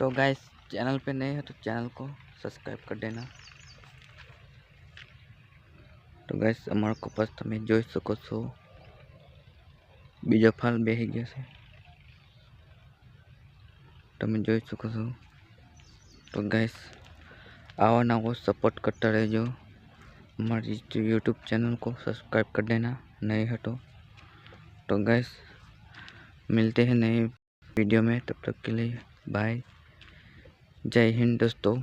तो guys channel पे नए हो तो चैनल को सब्सक्राइब कर देना તો ગાઈસ અમારો કપાસ તમે જોઈ શકો છો બીજો ફાલ બેસી ગયો છે તમે જોઈ શકો છો તો ગાઈસ આવા नवो सपोर्ट करता रहो हमारी यूट्यूब चैनल को सब्सक्राइब कर देना नए हो तो तो गैस मिलते हैं नए वीडियो में तब तक के लिए बाय जय हिंद दोस्तों।